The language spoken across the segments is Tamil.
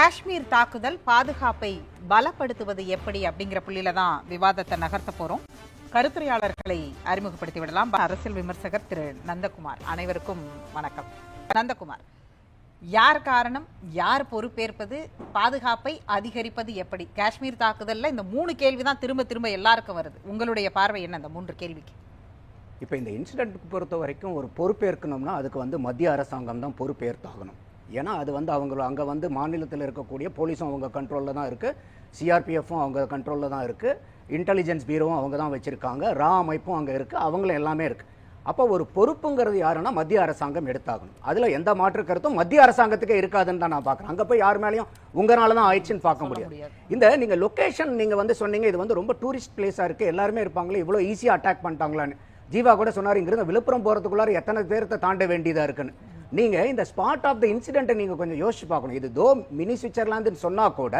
காஷ்மீர் தாக்குதல் பாதுகாப்பை பலப்படுத்துவது எப்படி அப்படிங்கிற புள்ளியில தான் விவாதத்தை நகர்த்த போறோம். கருத்துரையாளர்களை அறிமுகப்படுத்தி விடலாம். அரசியல் விமர்சகர் திரு நந்தகுமார். அனைவருக்கும் வணக்கம். நந்தகுமார் யார் காரணம்? யார் பொறுப்பேற்பது? பாதுகாப்பை அதிகரிப்பது எப்படி? காஷ்மீர் தாக்குதலில் இந்த மூணு கேள்வி தான் திரும்ப திரும்ப எல்லாருக்கும் வருது. உங்களுடைய பார்வை என்ன இந்த மூன்று கேள்விக்கு? இப்போ இந்த இன்சிடென்ட்டுக்கு பொறுத்த வரைக்கும் ஒரு பொறுப்பேற்கணும்னா அதுக்கு வந்து மத்திய அரசாங்கம் தான் பொறுப்பேற்றாகணும். ஏன்னா அது வந்து அவங்க அங்கே வந்து மாநிலத்தில் இருக்கக்கூடிய போலீஸும் அவங்க கண்ட்ரோலில் தான் இருக்குது சிஆர்பிஎஃப்பும் அவங்க கண்ட்ரோலில் தான் இருக்குது இன்டெலிஜென்ஸ் பீரோவும் அவங்க தான் வச்சுருக்காங்க. ரா அமைப்பும் அங்கே இருக்குது அவங்களும் எல்லாமே இருக்குது அப்போ ஒரு பொறுப்புங்கிறது யாருன்னா மத்திய அரசாங்கம் எடுத்தாகணும். அதில் எந்த மாற்று கருத்தும் மத்திய அரசாங்கத்துக்கே இருக்காதுன்னு தான் நான் பார்க்குறேன் அங்கே போய் யார் மேலேயும் உங்களால தான் ஆயிடுச்சுன்னு பார்க்க முடியாது. இந்த நீங்க லொகேஷன் நீங்க வந்து சொன்னீங்க இது வந்து ரொம்ப டூரிஸ்ட் பிளேஸா இருக்கு. எல்லாருமே இருப்பாங்களே இவ்வளோ ஈஸியா அட்டாக் பண்ணிட்டாங்களான்னு. ஜீவா கூட சொன்னார் இங்கிருந்து விழுப்புரம் போறதுக்குள்ளார எத்தனை பேர்த்த தாண்ட வேண்டியதா இருக்குன்னு. நீங்கள் இந்த ஸ்பாட் ஆஃப் த இன்சிடென்ட்டை நீங்கள் கொஞ்சம் யோசிச்சு பார்க்கணும். இது தோ மினி சுவிட்சர்லாந்துன்னு சொன்னால் கூட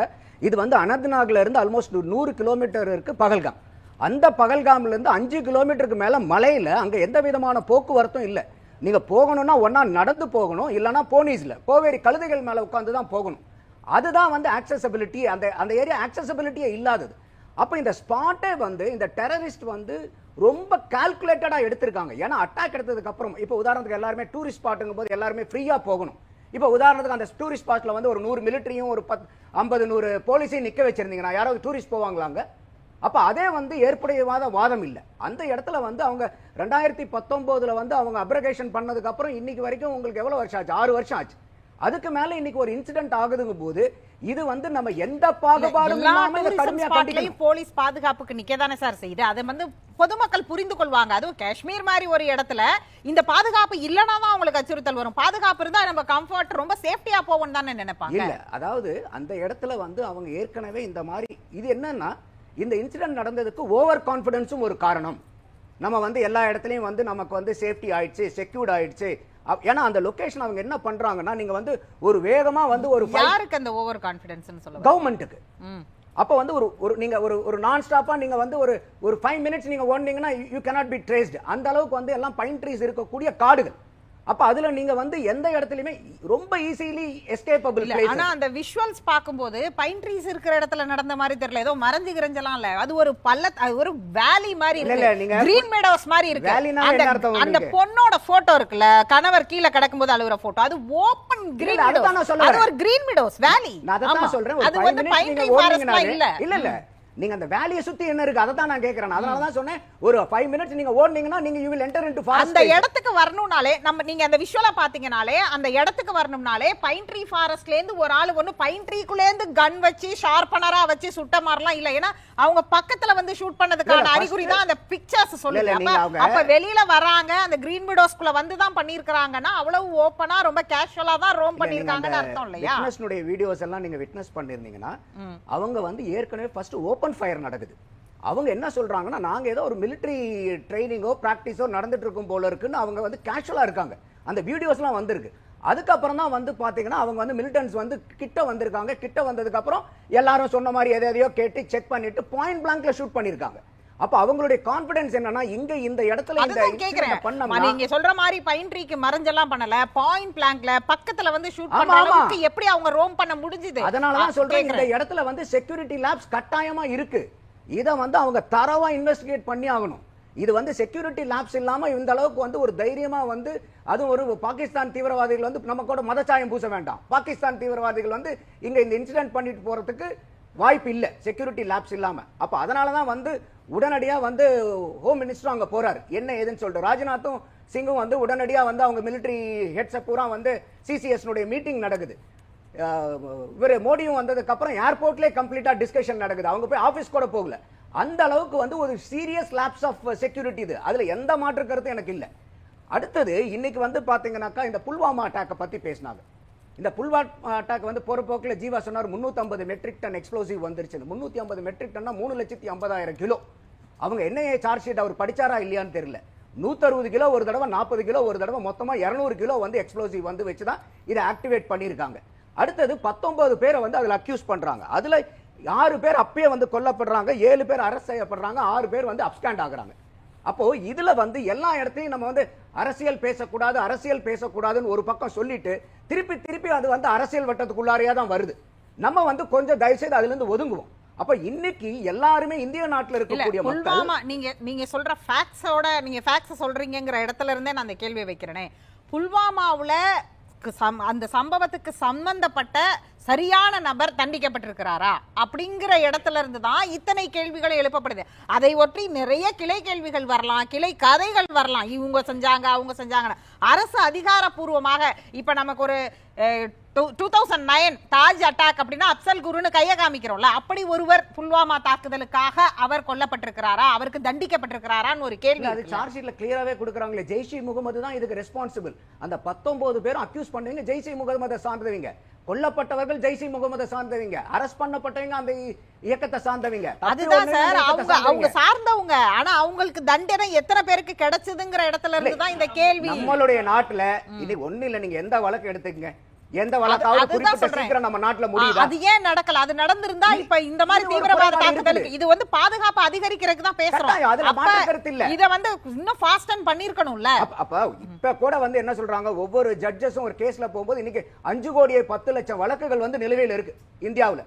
இது வந்து அனந்த்நாக்ல இருந்து ஆல்மோஸ்ட் நூறு கிலோமீட்டர் இருக்குது பகல்காம். அந்த பகல்காம்லேருந்து அஞ்சு கிலோமீட்டருக்கு மேலே மலையில் அங்கே எந்த விதமான போக்குவரத்தும் இல்லை. நீங்கள் போகணும்னா ஒன்றா நடந்து போகணும் இல்லைன்னா போனீஸில் கோவேரி கழுதைகள் மேலே உட்காந்து தான் போகணும். அதுதான் வந்து ஆக்சசபிலிட்டி அந்த அந்த ஏரியா ஆக்சசபிலிட்டியே இல்லாதது. அப்போ இந்த ஸ்பாட்டே வந்து இந்த டெரரிஸ்ட் வந்து ரொம்ப கால்குலேட்டடாக எடுத்திருக்காங்க. ஏன்னா அட்டாக் எடுத்ததுக்கு அப்புறம் இப்போ உதாரணத்துக்கு எல்லாருமே டூரிஸ்ட் ஸ்பாட்டுங்கும் போது எல்லாருமே ஃப்ரீயாக போகணும். இப்போ உதாரணத்துக்கு அந்த டூரிஸ்ட் ஸ்பாட்டில் வந்து ஒரு நூறு மிலிட்டரியும் ஒரு பத் ஐம்பது நூறு போலீஸையும் நிற்க வச்சிருந்தீங்கன்னா யாராவது டூரிஸ்ட் போவாங்களாங்க? அப்போ அதே வந்து ஏற்புடையவாத வாதம் இல்லை. அந்த இடத்துல வந்து அவங்க ரெண்டாயிரத்தி பத்தொம்போதில் வந்து அவங்க அப்ரகேஷன் பண்ணதுக்கப்புறம் இன்னைக்கு வரைக்கும் உங்களுக்கு எவ்வளோ வருஷம் ஆச்சு? ஆறு வருஷம் ஆச்சு. அதுக்கு மேல இன்னைக்கு ஒரு இன்சிடென்ட் ஆகுதுங்கும் போது இது வந்து நம்ம எந்த பாகுபாடும் இல்லாம இதை கடுமையா கண்டிக்கணும். போலீஸ் பாதுகாப்புக்கு நிக்கதானே சார் செய்யுது. அதை வந்து பொதுமக்கள் புரிந்து கொள்வாங்க அதுவும் காஷ்மீர் மாதிரி ஒரு இடத்துல இந்த பாதுகாப்பு இல்லனா தான் அவங்களுக்கு அச்சுறுத்தல் வரும். பாதுகாப்பு இருந்தா நம்ம கம்ஃபர்ட் ரொம்ப சேஃப்டியா போவோம்னு தானே நினைப்பாங்க. இல்ல அதாவது அந்த இடத்துல வந்து அவங்க ஏற்கனவே இந்த மாதிரி இது என்னன்னா இந்த இன்சிடென்ட் நடந்ததுக்கு ஓவர் கான்ஃபிடன்ஸும் ஒரு காரணம். நம்ம வந்து எல்லா இடத்துலயும் வந்து நமக்கு வந்து சேஃப்டி ஆயிடுச்சு செக்யூர்ட் ஆயிடுச்சு ஏன்னா அந்த லொகேஷன் அவங்க என்ன பண்றாங்கன்னா நீங்க வந்து ஒரு வேகமா வந்து ஒரு யாருக்கு அந்த ஓவர் கான்பிடன்ஸ் சொல்ல கவர்மெண்ட்டுக்கு. அப்போ வந்து ஒரு ஒரு நீங்க ஒரு ஒரு நான் ஸ்டாப்பா நீங்க வந்து ஒரு ஒரு ஃபைவ் மினிட்ஸ் நீங்க ஓடுனீங்கன்னா யூ cannot பி traced. அந்த அளவுக்கு வந்து எல்லாம் பைன் ட்ரீஸ் இருக்கக்கூடிய காடுகள். அப்ப அதுல நீங்க வந்து எந்த இடத்துலயுமே ரொம்ப ஈஸிலி எஸ்கேப்பபிள் ஆனா அந்த விஷுவல்ஸ் பாக்கும்போது பைன் ட்ரீஸ் இருக்கிற இடத்துல நடந்த மாதிரி தெரியல. ஏதோ மறைஞ்சு கிரஞ்சலாம் இல்ல. அது ஒரு பள்ள அது ஒரு வேலி மாதிரி இருக்கு. கிரீன் meadows மாதிரி இருக்கு. அந்த? பொண்ணோட போட்டோ இருக்குல்ல கணவர் கீழே கிடக்கும்போது அழுகுற போட்டோ அது ஓபன் கிரீன் அது. ஒரு கிரீன் meadows வேலி நான் அதை தான் சொல்றேன். அது வந்து பைன் ட்ரீ இல்ல இல்ல. நீங்க அந்த வேலையை சுத்தி என்ன இருக்கு அதை தான் நான் கேக்குறேன். அதனால தான் சொன்னேன் ஒரு ஃபைவ் மினிட்ஸ் நீங்க ஓடுனீங்கன்னா நீங்க you will enter into forest அந்த இடத்துக்கு வரணும்னாலே நம்ம நீங்க அந்த விஷுவலா பாத்தீங்கனாலே அந்த இடத்துக்கு வரணும்னாலே பைன் ட்ரீ ஃபாரஸ்ட்ல இருந்து ஒரு ஆளு ஒண்ணு பைன் ட்ரீக்குள்ள இருந்து கன் வச்சு ஷார்ப்பனரா வச்சு சுட்ட மாதிரிலாம் இல்ல. ஏன்னா அவங்க பக்கத்துல வந்து ஷூட் பண்ணதுக்கான அறிகுறி தான் அந்த பிக்சர்ஸ் சொல்லுது. அப்ப அப்ப வெளியில வராங்க அந்த கிரீன் விடோஸ்குள்ள வந்து தான் பண்ணிருக்காங்கன்னா அவ்வளவு ஓப்பனா ரொம்ப கேஷுவலா தான் ரோம் பண்ணிருக்காங்கன்னு அர்த்தம் இல்லையா? விட்னஸ்னுடைய வீடியோஸ் எல்லாம் நீங்க விட்னஸ் பண்ணிருந்தீங்கன்னா அவங்க வந்து ஏற்கனவே ஃபர்ஸ்ட் ஓபன் ஃபயர் நடக்குது. அவங்க என்ன சொல்கிறாங்கன்னா நாங்கள் ஏதோ ஒரு மிலிட்ரி ட்ரைனிங்கோ ப்ராக்டிஸோ நடந்துட்டு இருக்கும் போல இருக்குன்னு அவங்க வந்து கேஷுவலாக இருக்காங்க. அந்த வீடியோஸ்லாம் வந்திருக்கு. அதுக்கப்புறம் தான் வந்து பார்த்தீங்கன்னா அவங்க வந்து மிலிட்டன்ஸ் வந்து கிட்ட வந்திருக்காங்க. கிட்ட வந்ததுக்கப்புறம் எல்லாரும் சொன்ன மாதிரி எதை எதையோ கேட்டு செக் பண்ணிட்டு பாயிண்ட் பிளாங்க்ல ஷூட் பண்ணியிருக்காங்க அப்ப அவங்களுடைய கான்பிடன்ஸ் என்னன்னா இங்க இந்த இடத்துல இந்த கேக்குறேன். நீங்க சொல்ற மாதிரி பைன் ட்ரீக்கு மறைஞ்செல்லாம் பண்ணல. பாயிண்ட் பிளாங்க்ல பக்கத்துல வந்து ஷூட் பண்ண. அளவுக்கு எப்படி அவங்க ரோம் பண்ண முடிஞ்சுது? அதனால தான் சொல்றேன் இந்த. இடத்துல வந்து செக்யூரிட்டி லேப்ஸ் கட்டாயமா இருக்கு. இத வந்து அவங்க தரவா இன்வெஸ்டிகேட் பண்ணி ஆகணும். இது வந்து செக்யூரிட்டி லேப்ஸ் இல்லாம இந்த அளவுக்கு வந்து ஒரு தைரியமா வந்து அதுவும் ஒரு பாகிஸ்தான் தீவிரவாதிகள் வந்து நம்ம கூட மதச்சாயம் பூச வேண்டாம். பாகிஸ்தான் தீவிரவாதிகள் வந்து இங்க இந்த இன்சிடென்ட் பண்ணிட்டு போறதுக்கு வாய்ப்பு இல்லை செக்யூரிட்டி லேப்ஸ் இல்லாமல் அப்போ அதனால தான் வந்து உடனடியாக வந்து ஹோம் மினிஸ்டரும் அங்கே போகிறார் என்ன ஏதுன்னு சொல்லிட்டு. ராஜ்நாத்தும் சிங்கும் வந்து உடனடியாக வந்து அவங்க மிலிட்டரி ஹெட்ஸை பூரா வந்து சிசிஎஸ்னுடைய மீட்டிங் நடக்குது. இவர் மோடியும் வந்ததுக்கப்புறம் ஏர்போர்ட்லேயே கம்ப்ளீட்டாக டிஸ்கஷன் நடக்குது. அவங்க போய் ஆஃபீஸ் கூட போகல. அந்த அளவுக்கு வந்து ஒரு சீரியஸ் லேப்ஸ் ஆஃப் செக்யூரிட்டி இது. அதில் எந்த மாற்று கருத்தும் எனக்கு இல்லை. அடுத்தது இன்னைக்கு வந்து பார்த்தீங்கன்னாக்கா இந்த புல்வாமா அட்டாக்கை பற்றி பேசினாங்க. இந்த புல்வாட் அட்டாக் வந்து பொறுப்போக்கில் ஜீவா சொன்னார் 350 மெட்ரிக் டன் எக்ஸ்ப்ளோசிவ் வந்துருச்சு 350 மெட்ரிக் டன்னா மூணு லட்சத்தி ஐம்பதாயிரம் கிலோ. அவங்க என்ன சார்ஜ் ஷீட் அவர் படிச்சாரா இல்லையான்னு தெரியல. 160 கிலோ ஒரு தடவை நாற்பது கிலோ ஒரு தடவை மொத்தமாக இரநூறு கிலோ வந்து எக்ஸ்ப்ளோசிவ் வந்து வச்சு தான் இதை ஆக்டிவேட் பண்ணியிருக்காங்க. அடுத்தது 19 பேரை வந்து அதில் அக்யூஸ் பண்ணுறாங்க அதில் ஆறு பேர் அப்பயே வந்து கொல்லப்படுறாங்க ஏழு பேர் அரெஸ்ட் செய்யப்படுறாங்க ஆறு பேர் வந்து அப்ஸ்டாண்ட் ஆகுறாங்க. அப்போ இதுல வந்து எல்லா இடத்தையும் நம்ம வந்து அரசியல் பேசக்கூடாது அரசியல் பேசக்கூடாதுன்னு ஒரு பக்கம் சொல்லிட்டு திருப்பி திருப்பி அது வந்து அரசியல் வட்டத்துக்குள்ளாரையா தான் வருது. நம்ம வந்து கொஞ்சம் தயவு செய்து அதுல இருந்து ஒதுங்குவோம். அப்ப இன்னைக்கு எல்லாருமே இந்திய நாட்டுல இருக்கக்கூடிய புல்வாமா நீங்க நீங்க சொல்ற ஃபேக்ட்ஸோட நீங்க ஃபேக்ட்ஸ் சொல்றீங்கங்கிற இடத்துல இருந்தே நான் அந்த கேள்வியை வைக்கிறேனே. புல்வாமாவுல அந்த சம்பவத்துக்கு சம்பந்தப்பட்ட சரியான நபர் தண்டிக்கப்பட்டிருக்கிறாரா? அப்படிங்கிற இடத்துல இருந்து தான் இத்தனை கேள்விகள் எழுப்பப்படுது. அதை ஒற்றி நிறைய கிளை கேள்விகள் வரலாம் கிளை கதைகள் வரலாம். இவங்க செஞ்சாங்க அவங்க செஞ்சாங்க அரசு அதிகாரப்பூர்வமாக இப்போ நமக்கு ஒரு two thousand nine Taj attack அப்படின்னா அப்சல் குருன்னு கையை காமிக்கிறோம்ல அப்படி ஒருவர் புல்வாமா தாக்குதலுக்காக அவர் கொல்லப்பட்டிருக்கிறாரா? அவருக்கு தண்டிக்கப்பட்டிருக்கிறாரான்னு ஒரு கேள்வி அது. சார்ஜ் ஷீட்ல கிளியராவே கொடுக்குறாங்களே. ஜெய்ஷ் முகமது தான் இதுக்கு ரெஸ்பான்சிபிள் அந்த 19 பேரும் அக்யூஸ் பண்ணவங்க ஜெய்ஷ் முகமதை சார்ந்தவங்க. கொல்லப்பட்டவர்கள் ஜெய்ஷ் முகமதை சார்ந்தவங்க. அரஸ்ட் பண்ணப்பட்டவங்க அந்த இயக்கத்தை சார்ந்தவங்க. அதுதான் சார் அவங்க அவங்க சார்ந்தவங்க. சார்ந்தவங்க. ஆனா அவங்களுக்கு தண்டனை எத்தனை பேருக்கு கிடைச்சதுங்கிற இடத்துல இருந்து தான் இந்த கேள்வி. நம்மளுடைய நாட்டுல இது ஒண்ணு இல்ல நீங்க எந்த வழக்கு எடுத்துக்கங்க. எந்த வழக்காவது குறிப்பிட்ட. சீக்கிரம் நம்ம நாட்டுல முடியுதா? அது ஏன் நடக்கல? அது நடந்திருந்தா இப்ப இந்த மாதிரி தீவிரவாத தாக்குதலுக்கு இது வந்து பாதுகாப்பு அதிகரிக்கிறதுக்கு தான் பேசுறோம். அதுல மாற்று கருத்து இல்ல. இத வந்து இன்னும் ஃபாஸ்ட் அண்ட் பண்ணிருக்கணும்ல அப்ப இப்ப கூட வந்து என்ன சொல்றாங்க? ஒவ்வொரு ஜட்ஜஸும் ஒரு கேஸ்ல போகும்போது இன்னைக்கு அஞ்சு கோடியே பத்து லட்சம் வழக்குகள் வந்து நிலுவையில் இருக்கு இந்தியாவுல.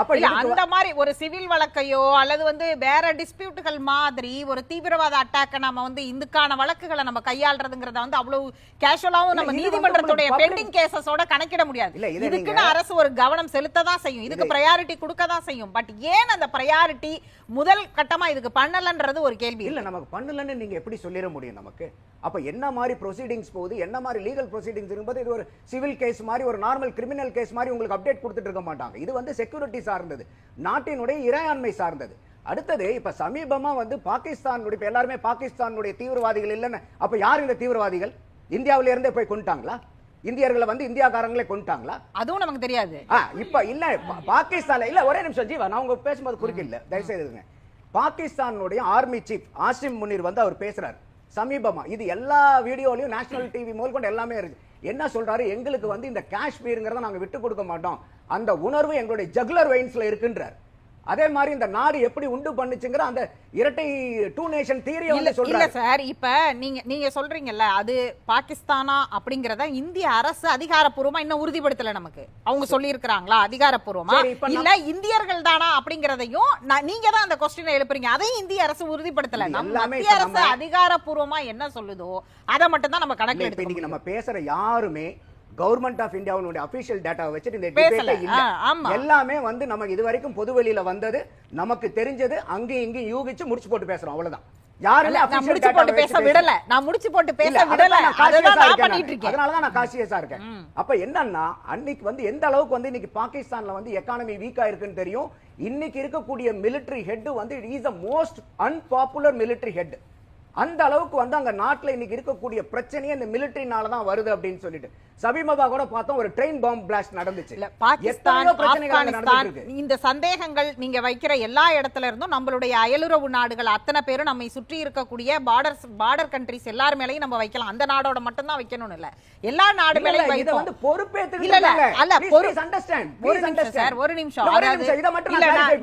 அப்ப அந்த மாதிரி ஒரு சிவில் வழக்கையோ அல்லது வந்து வேற டிஸ்பியூட்டுகள் மாதிரி ஒரு தீவிரவாத அட்டாக்க நம்ம வந்து இதுக்கான வழக்குகளை நம்ம கையாளுறதுங்கறத வந்து அவ்வளவு கேஷுவலாவும் நம்ம நீதிமன்றத்துடைய பெண்டிங் கேசஸோட கணக்கிட முடியாது. இதுக்குன்னு அரசு ஒரு கவனம் செலுத்த தான் செய்யும். இதுக்கு ப்ரையாரிட்டி கொடுக்க தான் செய்யும். பட் ஏன் அந்த ப்ரையாரிட்டி முதல் கட்டமா இதுக்கு பண்ணலன்றது ஒரு கேள்வி இல்ல நமக்கு பண்ணலன்னு நீங்க எப்படி சொல்லிட முடியும் நமக்கு? அப்ப என்ன மாதிரி ப்ரொசீடிங்ஸ் போகுது? என்ன மாதிரி லீகல் ப்ரொசீடிங்ஸ் இருக்கும்போது இது ஒரு சிவில் கேஸ் மாதிரி ஒரு நார்மல் கிரிமினல் கேஸ் மாதிரி உங்களுக்கு அப்டேட் கொடுத்துட்டு இருக்க மாட்டாங்க. இது வந்து செக்யூரிட்டி சார்ந்தது. நாட்டினுடைய இறையாண்மை சார்ந்தது. அடுத்தது இப்ப சமீபமா வந்து பாகிஸ்தானுடைய இப்ப எல்லாருமே பாகிஸ்தானுடைய தீவிரவாதிகள் இல்லைன்னு அப்ப யார் இந்த தீவிரவாதிகள்? இந்தியாவில இருந்தே போய் கொண்டுட்டாங்களா இந்தியர்களை வந்து இந்தியாக்காரங்களே கொண்டுட்டாங்களா அதுவும் நமக்கு தெரியாது. இப்ப இல்ல பாகிஸ்தான்ல இல்ல ஒரே நிமிஷம் ஜீவா நான் உங்க பேசும்போது குறுக்கில்ல. தயவு செய்து இருங்க. பாகிஸ்தானுடைய ஆர்மி சீஃப் ஆசிம் முனீர் வந்து அவர் பேசுறாரு. சமீபமா. இது எல்லா வீடியோலையும் நேஷனல் டிவி முதல் கொண்டு எல்லாமே இருக்கு. என்ன சொல்றாரு? எங்களுக்கு வந்து இந்த காஷ்மீருங்கிறத நாங்க விட்டு கொடுக்க மாட்டோம். அந்த உணர்வு எங்களுடைய ஜகுலர் வெயின்ஸ்ல இருக்குன்றார். அதே மாதிரி இந்த நாடு எப்படி உண்டு பண்ணுச்சுங்கிற அந்த இரட்டை டூ நேஷன் இல்ல வந்து சொல்றாரு. சார் இப்ப நீங்க நீங்க சொல்றீங்கல்ல அது பாகிஸ்தானா அப்படிங்கறத இந்திய அரசு அதிகாரப்பூர்வமா இன்னும் உறுதிப்படுத்தல நமக்கு. அவங்க சொல்லி இருக்கிறாங்களா அதிகாரப்பூர்வமா? இல்ல இந்தியர்கள் தானா அப்படிங்கறதையும் நீங்க தான் அந்த கொஸ்டினை எழுப்புறீங்க. அதையும் இந்திய அரசு உறுதிப்படுத்தல. நம்ம மத்திய அரசு அதிகாரப்பூர்வமா என்ன சொல்லுதோ அதை மட்டும் தான் நம்ம முடியும். நம்ம பேசுற யாருமே கவர்மெண்ட் ஆஃப் இந்தியாவுடைய அபிஷியல் டேட்டா வச்சுட்டு இந்த debate இல்ல. எல்லாமே வந்து நமக்கு இது வரைக்கும் பொது வெளியில வந்தது நமக்கு தெரிஞ்சது அங்கேயும் இங்கேயும் யூகிச்சு முடிச்சு போட்டு பேசுறோம். அவ்வளவுதான். முடிச்சு போட்டு வச்சு பேச பேசல. விடல நான் முடிச்சு போட்டு பேச விடல. நான் காசியஸா இருக்கேன் அப்ப என்னன்னா அன்னைக்கு வந்து எந்த அளவுக்கு வந்து இன்னைக்கு பாகிஸ்தான்ல வந்து எக்கானமி வீக்கா இருக்குன்னு தெரியும்? இன்னைக்கு இருக்கக்கூடிய military ஹெட் வந்து is the most unpopular military head அந்த அளவுக்கு வந்து அங்க நாட்டுல இன்னைக்கு இருக்கக்கூடிய பிரச்சனையே இந்த மிலிட்டரினால தான் வருது அப்படின்னு சொல்லிட்டு சமீபமா கூட பார்த்தோம் ஒரு ட்ரெயின் பாம்பு பிளாஸ்ட் நடந்துச்சு இல்ல பாகிஸ்தான் ஆப்கானிஸ்தான். இந்த சந்தேகங்கள் நீங்க வைக்கிற எல்லா இடத்துல இருந்தும் நம்மளுடைய அயலுறவு நாடுகள் அத்தனை பேரும் நம்மை சுற்றி இருக்கக்கூடிய பார்டர் பார்டர் கண்ட்ரிஸ் எல்லார் மேலயும் நம்ம வைக்கலாம் அந்த நாடோட மட்டும் தான் வைக்கணும்னு இல்ல எல்லா நாடு மேலயும் இத வந்து பொறுப்பேத்துக்கிட்டு இல்ல. அல்ல. ஒரு நிமிஷம். சார் ஒரு நிமிஷம் அதாவது. இத மட்டும்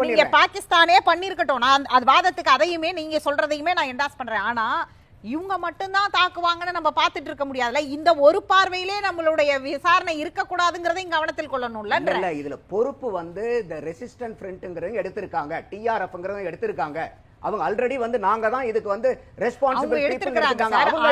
நீங்க. பாகிஸ்தானே பண்ணிருக்கட்டும் நான் அது வாதத்துக்கு அதையுமே நீங்க சொல்றதையுமே நான் என்டாஸ் பண்றேன் ஆனா இவங்க மட்டும்தான் தாக்குவாங்கன்னு நம்ம பார்த்துட்டு இருக்க முடியாதுல இந்த ஒரு பார்வையிலே நம்மளுடைய விசாரணை இருக்கக்கூடாதுங்கிறதையும் கவனத்தில் கொள்ளணும்ல இல்ல இதுல பொறுப்பு வந்து இந்த ரெசிஸ்டன்ட் ஃப்ரண்ட்ங்கிறவங்க எடுத்திருக்காங்க. டிஆர்எஃப்ங்கிறவங்க எடுத்திருக்காங்க. அவங்க ஆல்ரெடி வந்து நாங்க தான் இதுக்கு வந்து ரெஸ்பான்சிபிள்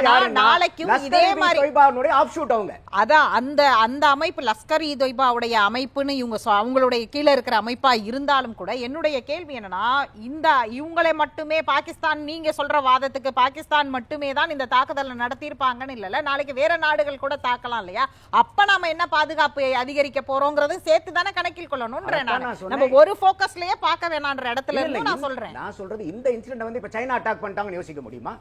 யாருன்னா நாளைக்கும் இதே மாதிரி- தொய்பானுடைய ஆஃப் ஷூட் அவங்க. அதான் அந்த அந்த அமைப்பு லஸ்கர் இ தொய்பாவுடைய அமைப்புன்னு இவங்க அவங்களுடைய கீழே இருக்கிற அமைப்பா இருந்தாலும் கூட என்னுடைய கேள்வி என்னன்னா இந்த இவங்களை மட்டுமே பாகிஸ்தான் நீங்க சொல்ற வாதத்துக்கு பாகிஸ்தான் மட்டுமே தான் இந்த தாக்குதலை நடத்தியிருப்பாங்கன்னு இல்லைல்ல நாளைக்கு வேற நாடுகள் கூட தாக்கலாம் இல்லையா? அப்ப நாம என்ன பாதுகாப்பு அதிகரிக்க போறோங்கிறது சேர்த்து தானே கணக்கில் கொள்ளணும்ன்ற. நம்ம ஒரு போக்கஸ்லயே பார்க்க வேணான்ற இடத்துல இருந்து நான் சொல்றேன். நான் சொல்றது இந்த இன்சிடென்ட் வந்து இப்போ சைனா அட்டாக் பண்ணிட்டாங்கன்னு யோசிக்க முடியுமா?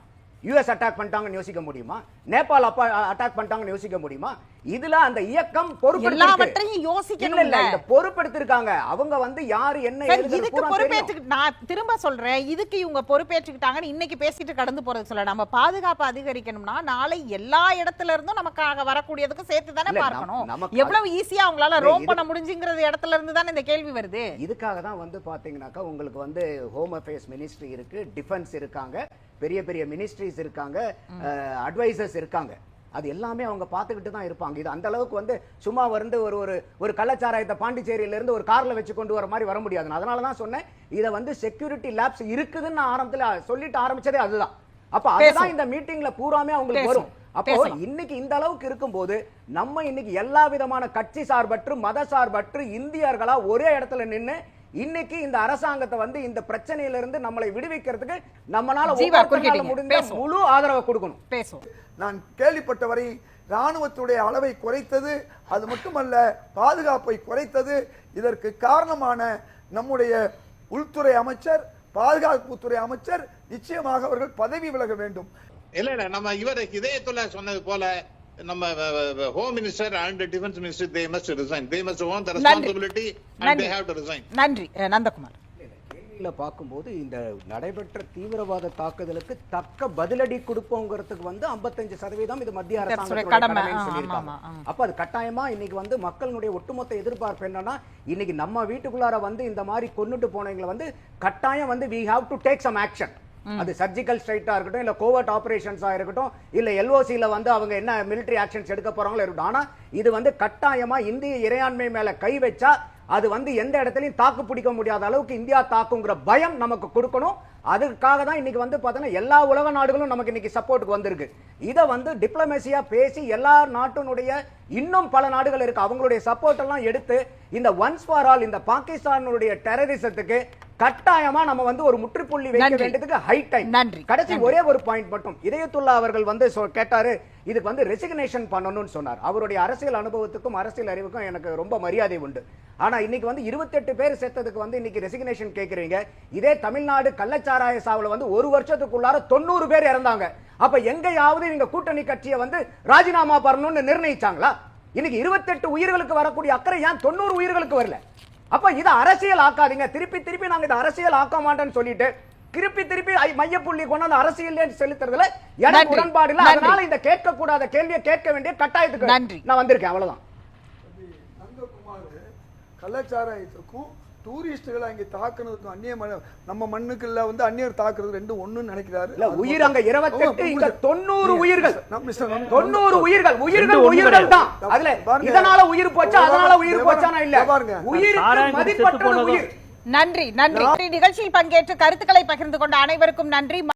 யுஎஸ் அட்டாக் பண்ணிட்டாங்கன்னு யோசிக்க முடியுமா? நேபாள் அப்பா அட்டாக் பண்ணிட்டாங்கன்னு யோசிக்க முடியுமா? இதுல அந்த இயக்கம் பொறுப்பெடுத்திருக்கு. எல்லாவற்றையும் இல்ல இந்த பொறுப்பெடுத்திருக்காங்க. அவங்க வந்து யாரு என்ன இதுக்கு. பொறுப்பேற்றுக்கிட்டு நான் திரும்ப சொல்றேன். இதுக்கு இவங்க பொறுப்பேற்றுக்கிட்டாங்கன்னு இன்னைக்கு பேசிட்டு கடந்து போறது சொல்ல. நம்ம பாதுகாப்பு அதிகரிக்கணும்னா நாளை எல்லா இடத்துல இருந்தும் நமக்காக வரக்கூடியதுக்கு சேர்த்து தானே பார்க்கணும். எவ்வளவு ஈஸியா அவங்களால ரோம் பண்ண முடிஞ்சுங்கிறது இடத்துல இருந்து தானே இந்த கேள்வி வருது. இதுக்காக தான் வந்து பாத்தீங்கன்னாக்கா உங்களுக்கு வந்து ஹோம் அஃபேர்ஸ் மினிஸ்ட்ரி இருக்கு டிஃபென்ஸ் இருக்காங்க பெரிய பெரிய மினிஸ்ட்ரிஸ் இருக்காங்க அட்வைசர்ஸ் இருக்காங்க அது எல்லாமே அவங்க பார்த்துக்கிட்டு தான் இருப்பாங்க இது அந்த அளவுக்கு வந்து சும்மா வந்து ஒரு ஒரு ஒரு கள்ளச்சாராயத்தை பாண்டிச்சேரியில இருந்து ஒரு கார்ல வச்சு கொண்டு வர மாதிரி வர முடியாது அதனால தான் சொன்னேன் இதை வந்து செக்யூரிட்டி லேப்ஸ் இருக்குதுன்னு ஆரம்பத்துல சொல்லிட்டு ஆரம்பிச்சதே அதுதான் அப்ப அதுதான். இந்த மீட்டிங்ல பூராமே அவங்களுக்கு வரும். அப்போ. இன்னைக்கு இந்த அளவுக்கு இருக்கும்போது நம்ம இன்னைக்கு எல்லா விதமான கட்சி சார்பற்று மத சார்பற்று இந்தியர்களா ஒரே இடத்துல நின்னு இன்னைக்கு இந்த அரசாங்கத்தை வந்து இந்த பிரச்சனையில இருந்து நம்மளை விடுவிக்கிறதுக்கு நம்மளால. முடிஞ்ச. முழு ஆதரவை கொடுக்கணும் பேசுவோம் நான் கேள்விப்பட்டவரை ராணுவத்துடைய அளவை குறைத்தது அது மட்டுமல்ல பாதுகாப்பை குறைத்தது இதற்கு காரணமான நம்முடைய உள்துறை அமைச்சர் பாதுகாப்புத்துறை அமைச்சர் நிச்சயமாக அவர்கள் பதவி விலக வேண்டும் இல்ல இல்ல நம்ம இவர் இதயத்துல சொன்னது போல நம்ம home minister and defence minister they must resign they must own the. Responsibility and. They have to resign நன்றி. நந்தகுமார். கேள்வியில பார்க்கும்போது இந்த நடைபெற்ற தீவிரவாத தாக்குதலுக்கு தக்க பதிலடி கொடுப்போங்கிறதுக்கு வந்து 55% சதவீதம் இது மத்திய ஆமா. அப்ப அது கட்டாயமா இன்னைக்கு வந்து மக்களுடைய ஒட்டுமொத்த எதிர்பார்ப்பு என்னன்னா இன்னைக்கு நம்ம வீட்டுக்குள்ளார வந்து இந்த மாதிரி கொன்னுட்டு போனவங்களை வந்து கட்டாயம் வந்து we have to take some action. அது சர்ஜிக்கல் ஸ்ட்ரைட்டாக இருக்கட்டும் இல்லை கோவர்ட் ஆப்ரேஷன்ஸாக இருக்கட்டும் இல்லை எல்ஓசியில் வந்து அவங்க என்ன மிலிட்ரி ஆக்ஷன்ஸ் எடுக்க போகிறாங்களோ இருக்கட்டும். ஆனால் இது வந்து கட்டாயமாக இந்திய இறையாண்மை மேலே கை வச்சா அது வந்து எந்த இடத்துலையும் தாக்கு பிடிக்க முடியாத அளவுக்கு இந்தியா தாக்குங்கிற பயம் நமக்கு கொடுக்கணும். அதுக்காக தான் இன்னைக்கு வந்து பார்த்தோன்னா எல்லா உலக நாடுகளும் நமக்கு இன்னைக்கு சப்போர்ட்டுக்கு வந்திருக்கு. இதை வந்து டிப்ளமேசியாக பேசி எல்லா நாட்டினுடைய இன்னும் பல நாடுகள் இருக்கு. அவங்களுடைய சப்போர்ட் எல்லாம் எடுத்து இந்த ஒன்ஸ் ஃபார் ஆல் இந்த பாகிஸ்தானுடைய டெரரிசத்துக்கு கட்டாயமா நம்ம வந்து ஒரு முற்றுப்புள்ளி வைக்க. வேண்டியதுக்கு ஹை டைம் நன்றி. கடைசி. ஒரே ஒரு பாயிண்ட் மட்டும். இதயத்துல்லா அவர்கள் வந்து கேட்டாரு இதுக்கு வந்து ரெசிக்னேஷன் பண்ணணும்னு சொன்னார். அவருடைய அரசியல் அனுபவத்துக்கும் அரசியல் அறிவுக்கும் எனக்கு ரொம்ப மரியாதை உண்டு. ஆனா இன்னைக்கு வந்து 28 பேர் செத்ததுக்கு வந்து இன்னைக்கு ரெசிக்னேஷன் கேக்குறீங்க. இதே தமிழ்நாடு கள்ளச்சாராய சாவுல வந்து ஒரு வருஷத்துக்குள்ளார தொண்ணூறு பேர் இறந்தாங்க. அப்ப எங்கேயாவது இவங்க கூட்டணி கட்சியை வந்து ராஜினாமா பண்ணணும்னு நிர்ணயிச்சாங்களா? இன்னைக்கு 28 உயிர்களுக்கு வரக்கூடிய அக்கறை ஏன் தொண்ணூறு உயிர்களுக்கு வரல? அப்ப இதை அரசியல் ஆக்காதீங்க திருப்பி திருப்பி நாங்க இதை அரசியல் ஆக்க மாட்டோம்னு சொல்லிட்டு திருப்பி திருப்பி ஐ- மையப்புள்ளி கொண்டாந்து அரசியல் செலுத்துறதுல எனக்கு. உடன்பாடு இல்ல. அதனால இந்த கேட்க கூடாத கேள்வியை கேட்க வேண்டிய கட்டாயத்துக்கு நன்றி. நான் வந்திருக்கேன் அவ்வளவுதான் கள்ளச்சாராயத்துக்கும் டூரிஸ்டுகளை அங்கே தாக்குனதுக்கும் அந்நிய மண் நம்ம மண்ணுக்குள்ள வந்து அந்நியர் தாக்குறது ரெண்டும் ஒண்ணுன்னு நினைக்கிறாரு இல்ல உயிர் அங்க 28 இங்க தொண்ணூறு உயிர்கள் நம்ம மிஸ்டர் நந்த- தொண்ணூறு உயிர்கள் உயிர்கள் உயிர்கள். தான் அதுல. இதனால உயிர் போச்சா அதனால உயிர் பாருங்க. போச்சானா இல்ல பாருங்க. மதிப்பற்றது போனதும். உயிர் நன்றி நன்றி நிகழ்ச்சியில் பங்கேற்று கருத்துக்களை பகிர்ந்து கொண்ட அனைவருக்கும் நன்றி